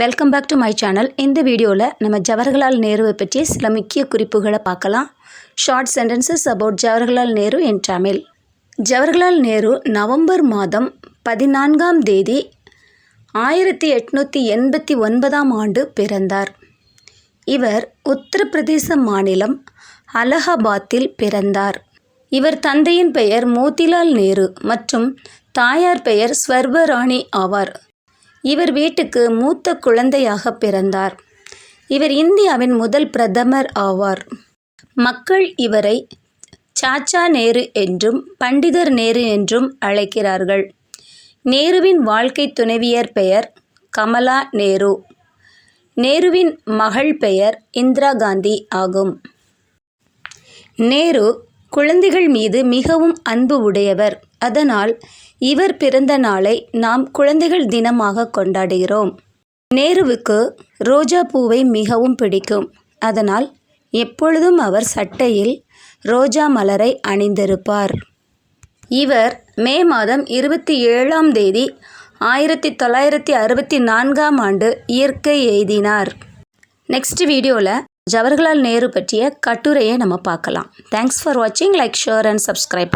Welcome back to my channel இந்த வீடியோவில் நம்ம ஜவஹர்லால் நேருவை பற்றி சில முக்கிய குறிப்புகளை பார்க்கலாம். Short sentences about Jawaharlal Nehru in Tamil Jawaharlal Nehru November மாதம் பதினான்காம் தேதி ஆயிரத்தி எட்நூற்றி எண்பத்தி ஒன்பதாம் ஆண்டு பிறந்தார். இவர் உத்தரப்பிரதேச மாநிலம் அலகாபாத்தில் பிறந்தார். இவர் தந்தையின் பெயர் மோதிலால் நேரு மற்றும் தாயார் பெயர் ஸ்வர்பராணி ஆவார். இவர் வீட்டுக்கு மூத்த குழந்தையாக பிறந்தார். இவர் இந்தியாவின் முதல் பிரதமர் ஆவார். மக்கள் இவரை சாச்சா நேரு என்றும் பண்டிதர் நேரு என்றும் அழைக்கிறார்கள். நேருவின் வாழ்க்கை துணைவியர் பெயர் கமலா நேரு. நேருவின் மகள் பெயர் இந்திரா காந்தி ஆகும். நேரு குழந்தைகள் மீது மிகவும் அன்பு உடையவர். அதனால் இவர் பிறந்த நாளை நாம் குழந்தைகள் தினமாக கொண்டாடுகிறோம். நேருவுக்கு ரோஜா பூவை மிகவும் பிடிக்கும். அதனால் எப்பொழுதும் அவர் சட்டையில் ரோஜா மலரை அணிந்திருப்பார். இவர் மே மாதம் இருபத்தி ஏழாம் தேதி ஆயிரத்தி தொள்ளாயிரத்தி அறுபத்தி நான்காம் ஆண்டு இயற்கை எய்தினார் நெக்ஸ்ட் வீடியோவில் ஜவஹர்லால் நேரு பற்றிய கட்டுரையை நம்ம பார்க்கலாம். தேங்க்ஸ் ஃபார் வாட்சிங் லைக் ஷேர் அண்ட் சப்ஸ்கிரைப்